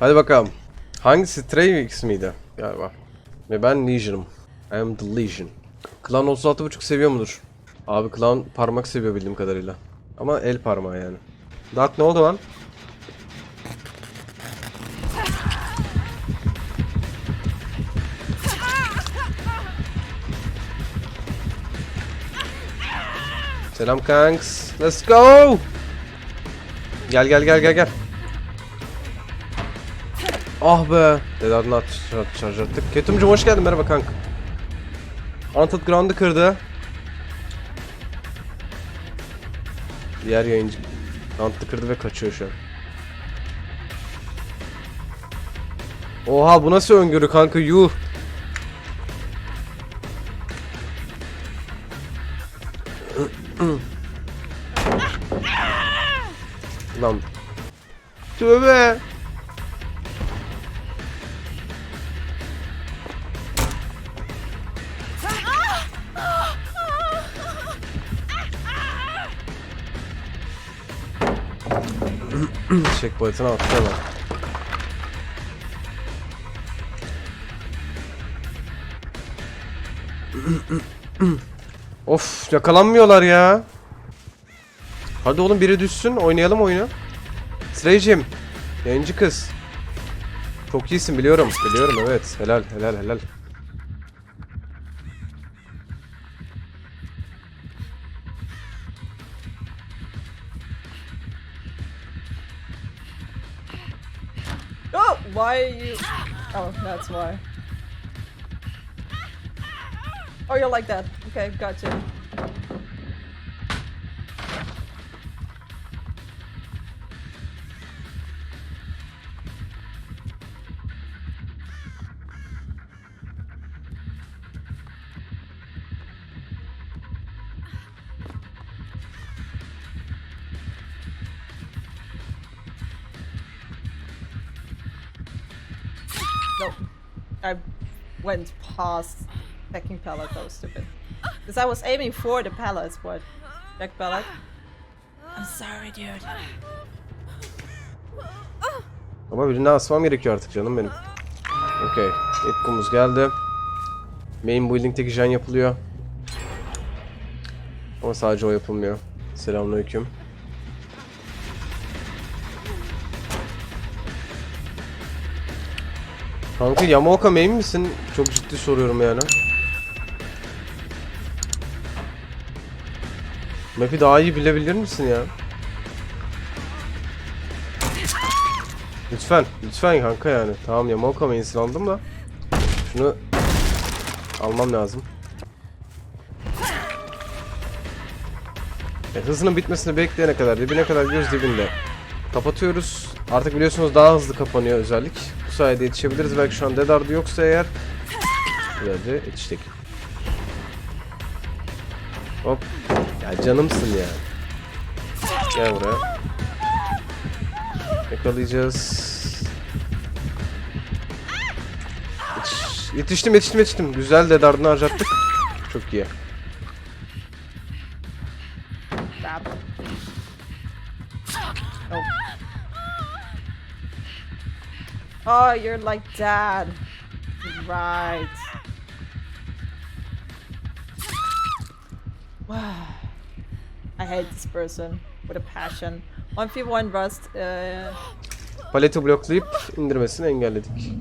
Hadi bakalım. Hangisi? Stray X miydi? Galiba. Ve ben Legion'ım. I am the Legion. Clown 36.5 seviyor mudur? Abi Clown parmak seviyor bildiğim kadarıyla. Ama el parmağı yani. Dark ne oldu lan? Selam kanks. Let's go. Gel gel gel gel gel. Ah be. Dedarını at şarj attık. Ketumcum hoş geldin merhaba kank. Unted Ground'ı kırdı. Diğer yayıncı Hunt'ı kırdı ve kaçıyor şu an. Oha bu nasıl öngörü kanka yuh. Lan. Tövbe. Checkpoint'ını attı hemen. of yakalanmıyorlar ya. Hadi oğlum biri düşsün oynayalım oyunu. Sıraycım. Yayıncı kız. Çok iyisin biliyorum. Biliyorum evet. Helal helal helal. Why are you? Oh, that's why. Oh, you're like that. Okay, gotcha. Nope. I went past packing pallet. That was stupid. Because I was aiming for the pallets, but back pallet. I'm sorry, dude. Ama birini asmam gerekiyor artık canım benim. Okey. İlk geldi. Main building'teki jen yapılıyor. Ama sadece o yapılmıyor. Selamünaleyküm. Kanka Yamaoka main misin? Çok ciddi soruyorum yani. Map'i daha iyi bilebilir misin ya? Lütfen, lütfen kanka yani. Tamam Yamaoka main'sini aldım da. Şunu almam lazım. E, hızının bitmesini bekleyene kadar, dibine kadar göz dibinde. Kapatıyoruz. Artık biliyorsunuz daha hızlı kapanıyor özellik. Sayede yetişebiliriz. Belki şu an Dead Hard'ı yoksa eğer. Böylece yetiştik. Hop. Ya canımsın ya. Gel buraya. Yakalayacağız. Yetiş- Yetiştim yetiştim yetiştim. Güzel de dardını harcattık. Çok iyi. Oh, you're like dad. Right. I hate this person with a passion. 1v1 Rust. Uh, Paleti bloklayıp indirmesini engelledik.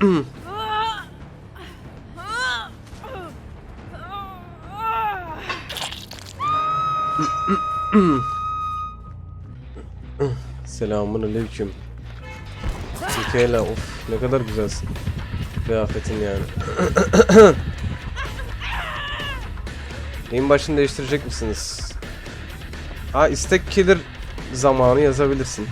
Selamun aleyküm. Mikaela of ne kadar güzelsin. Kıyafetin yani. Neyin başını değiştirecek misiniz? Ha istek killer zamanı yazabilirsin.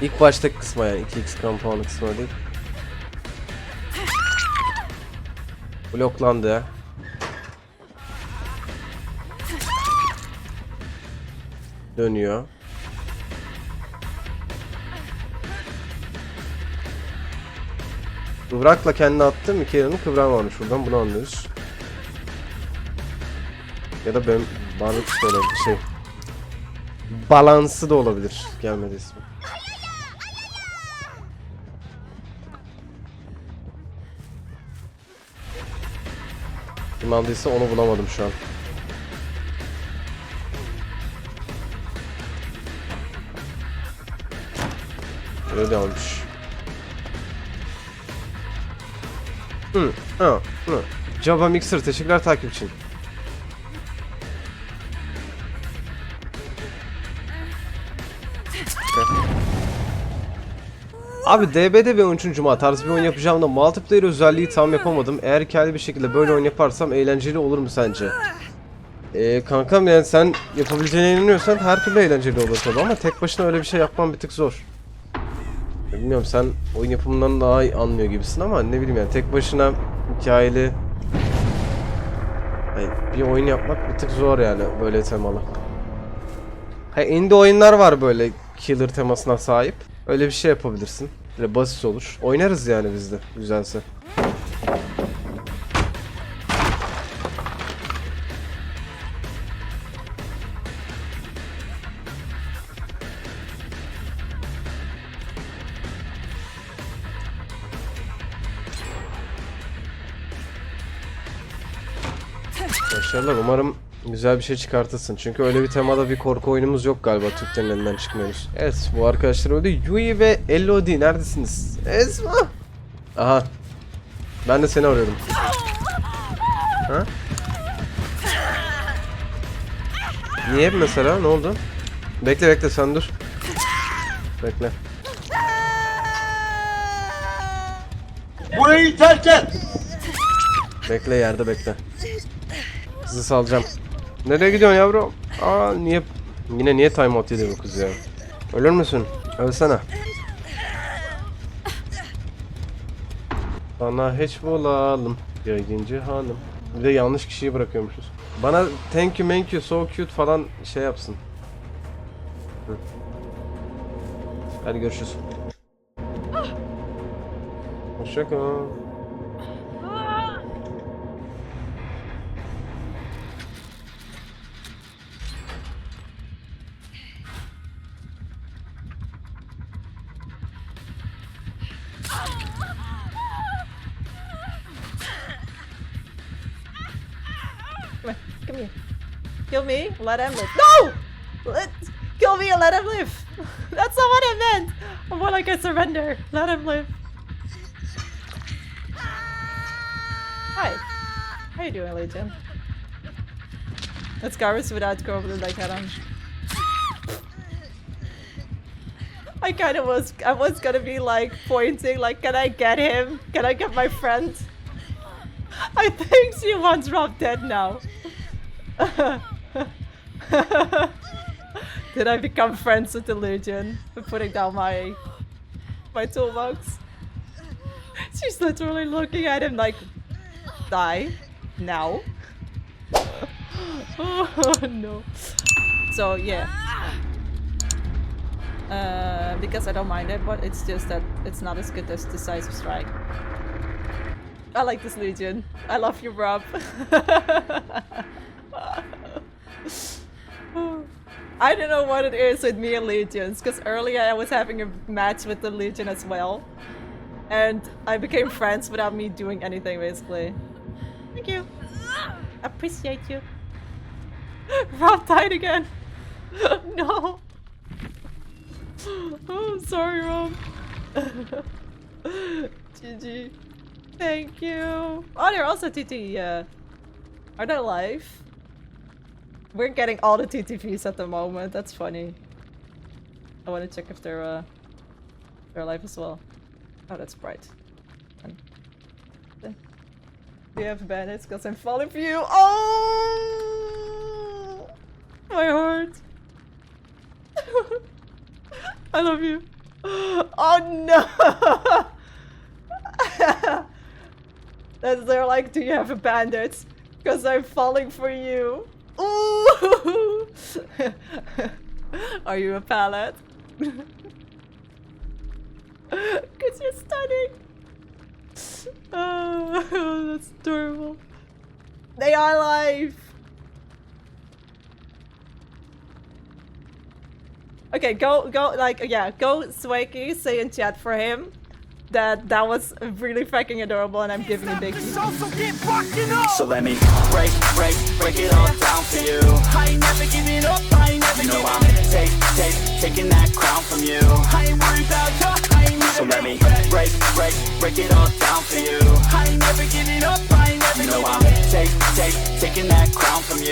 İlk baştaki kısma yani 2x compound kısmına değil. Bloklandı. Dönüyor. Kıvrakla kendini attı. Mikaela'nın kıvrağı varmış buradan bunu anlıyoruz. Ya da ben Barnix de olabilir şey. Balansı da olabilir. Gelmedi ismi. Kim aldıysa onu bulamadım şu an. Öyle almış. Hı, hı, hı. Java Mixer teşekkürler takip için. Abi DB'de ve 13. Cuma tarzı bir oyun yapacağım da multiplayer özelliği tam yapamadım. Eğer hikayeli bir şekilde böyle oyun yaparsam eğlenceli olur mu sence? Ee, kankam yani sen yapabileceğine inanıyorsan her türlü eğlenceli olur tabii ama tek başına öyle bir şey yapman bir tık zor. Bilmiyorum sen oyun yapımından daha iyi anlıyor gibisin ama ne bileyim yani tek başına hikayeli Hayır, bir oyun yapmak bir tık zor yani böyle temalı. Ha indie oyunlar var böyle killer temasına sahip. Öyle bir şey yapabilirsin. Böyle basit olur. Oynarız yani biz de güzelse. Başarılar. Umarım güzel bir şey çıkartırsın. Çünkü öyle bir temada bir korku oyunumuz yok galiba Türklerin elinden çıkmıyoruz. Evet bu arkadaşlar öldü. Yui ve Elodie neredesiniz? Esma. Aha. Ben de seni arıyordum. Ha? Niye mesela? Ne oldu? Bekle bekle sen dur. Bekle. Burayı terk et. Bekle yerde bekle. Kızı salacağım. Nereye gidiyorsun yavrum? Aa niye yine niye time out yedi bu kız ya? Ölür müsün? Ölsene. Bana hiç bulalım yayıncı hanım. Bir de yanlış kişiyi bırakıyormuşuz. Bana thank you, thank you, so cute falan şey yapsın. Hı. Hadi görüşürüz. Hoşçakal. Come here. Come here. Kill me. Let him live. No! Let, kill me and let him live. That's not what I meant. I'm more like I surrender. Let him live. Hi. How you doing, Legion? Let's Garrus without Goblin like Adam. I kind of was. I was gonna be like pointing, like, can I get him? Can I get my friend? I think she wants Rob dead now. Did I become friends with the Legion for putting down my my toolbox? She's literally looking at him like, die now. oh no. So yeah. Uh, because I don't mind it, but it's just that it's not as good as Decisive Strike. I like this Legion. I love you, Rob. I don't know what it is with me and Legions, because earlier I was having a match with the Legion as well. And I became friends without me doing anything, basically. Thank you. Appreciate you. Rob died again. no. Oh, sorry, Rob. GG. Thank you. Oh, they're also TT. Yeah. Are they live? We're getting all the TTVs at the moment. That's funny. I want to check if they're uh, they're live as well. Oh, that's bright. Do you have bandits? Because I'm falling for you. Oh, my heart. I love you. Oh no. That's they're like, do you have a bandit? Because I'm falling for you. Ooh! Are you a pallet? Because you're stunning. Oh, that's adorable. They are live. Okay, go, go, like, yeah, go, Swakey, say in chat for him that that was really fucking adorable and I'm giving a big So let me break, break, break it all down for you. I ain't never giving up, I ain't never you know I'm take, take, taking that crown from you. I ain't worried about you, I ain't So let me break, break, break it all down for you. I ain't never giving up, I ain't never you know I'm take, take, taking that crown from you.